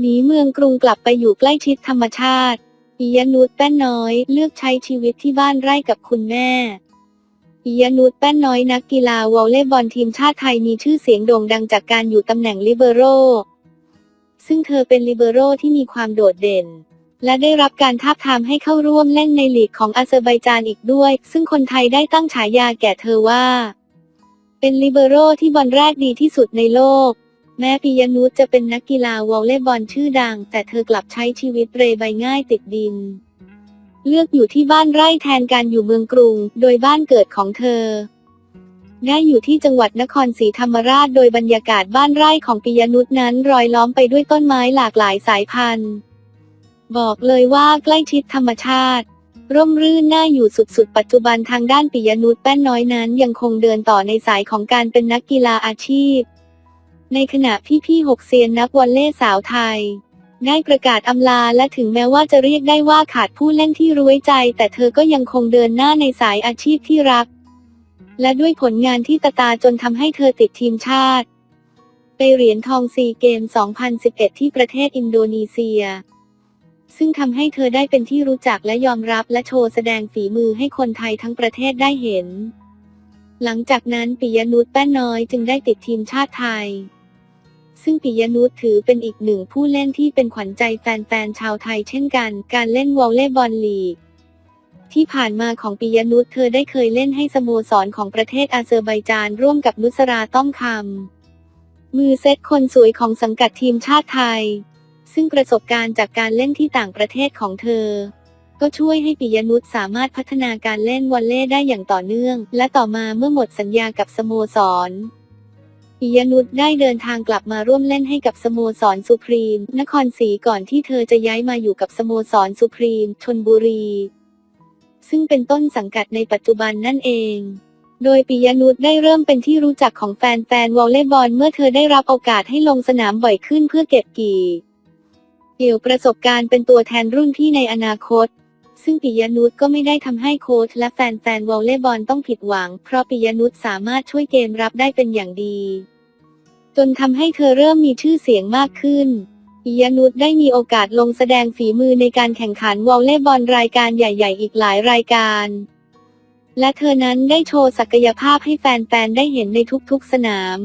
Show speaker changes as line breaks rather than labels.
หนีเมืองกรุงกลับไปอยู่ใกล้ชิดธรรมชาติปิยนุชแป้นน้อยเลือกใช้ชีวิตที่บ้านไร่กับคุณแม่ปิยนุชแป้นน้อยนักกีฬาวอลเลย์บอลทีมชาติไทยมีชื่อเสียงโด่งดังจากการอยู่ตำแหน่งลิเบโรซึ่งเธอเป็นลิเบโรที่มีความโดดเด่น และได้รับการทาบทามให้เข้าร่วมเล่นในลีกของอาเซอร์ไบจานอีกด้วย ซึ่งคนไทยได้ตั้งฉายาแก่เธอว่า เป็นลิเบโรที่บอลแรกดีที่สุดในโลก แม้ปิยนุชจะเป็นนักกีฬาวอลเลย์บอลชื่อดัง แต่เธอกลับใช้ชีวิตเรยใบง่ายติดดิน เลือกอยู่ที่บ้านไร่แทนการอยู่เมืองกรุง โดยบ้านเกิดของเธอได้อยู่ที่จังหวัดนครศรีธรรมราช โดยบรรยากาศบ้านไร่ของปิยนุชนั้นรอยล้อมไปด้วยต้นไม้หลากหลายสายพันธุ์ บอกเลยว่าใกล้ชิดธรรมชาติ ร่มรื่นน่าอยู่สุดๆ ปัจจุบันทางด้านปิยนุชแป้นน้อยนั้นยังคงเดินต่อในสายของการเป็นนักกีฬาอาชีพ ในขณะพี่ๆหกเซียนนักวอลเลย์สาวไทย ได้ประกาศอำลาและถึงแม้ว่าจะเรียกได้ว่าขาดผู้เล่นที่รู้ไว้ใจ แต่เธอก็ยังคงเดินหน้าในสายอาชีพที่รัก และด้วยผลงานที่ตาตาจนทำให้เธอติดทีมชาติ ไปเหรียญทองซีเกม 2011 ที่ประเทศอินโดนีเซีย ซึ่งทำให้เธอได้เป็นที่รู้จักและยอมรับและโชว์แสดงฝีมือให้คนไทยทั้งประเทศได้เห็นหลังจากนั้นปิยนุชแป้นน้อยจึงได้ติดทีมชาติไทย ซึ่งปิยนุชถือเป็นอีกหนึ่งผู้เล่นที่เป็นขวัญใจแฟนๆชาวไทยเช่นกัน การเล่นวอลเลย์บอลลีกที่ผ่านมาของปิยนุชเธอได้เคยเล่นให้สโมสรของประเทศอาเซอร์ไบจานร่วมกับนุสราต้องคำ มือเซตคนสวยของสังกัดทีมชาติไทย ซึ่งประสบการณ์จากการเล่นที่ต่างประเทศของเธอ ก็ช่วยให้ปิยนุชสามารถพัฒนาการเล่นวอลเลย์ได้อย่างต่อเนื่อง และต่อมาเมื่อหมดสัญญากับสโมสร ปิยนุชได้เดินทางกลับมาร่วมเล่นให้กับสโมสรสุพรีม นครศรีก่อนที่เธอจะย้ายมาอยู่กับสโมสรสุพรีมชนบุรี ซึ่งเป็นต้นสังกัดในปัจจุบันนั่นเอง โดยปิยนุชได้เริ่มเป็นที่รู้จักของแฟนๆวอลเลย์บอลเมื่อเธอได้รับโอกาสให้ลงสนามบ่อยขึ้นเพื่อเก็บกี่เกี่ยวประสบการณ์เป็นตัวแทนรุ่นพี่ในอนาคต ซึ่งปิยนุชก็ไม่ได้ทำให้โค้ชและแฟนๆวอลเลย์บอลต้องผิดหวัง เพราะปิยนุชสามารถช่วยเกมรับได้เป็นอย่างดี จนทำให้เธอเริ่มมีชื่อเสียงมากขึ้นปิยนุชได้มีโอกาสลงแสดงฝีมือในการแข่งขันวอลเลย์บอลรายการใหญ่ ๆ อีกหลายรายการ และเธอนั้นได้โชว์ศักยภาพให้แฟนๆได้เห็นในทุกๆสนาม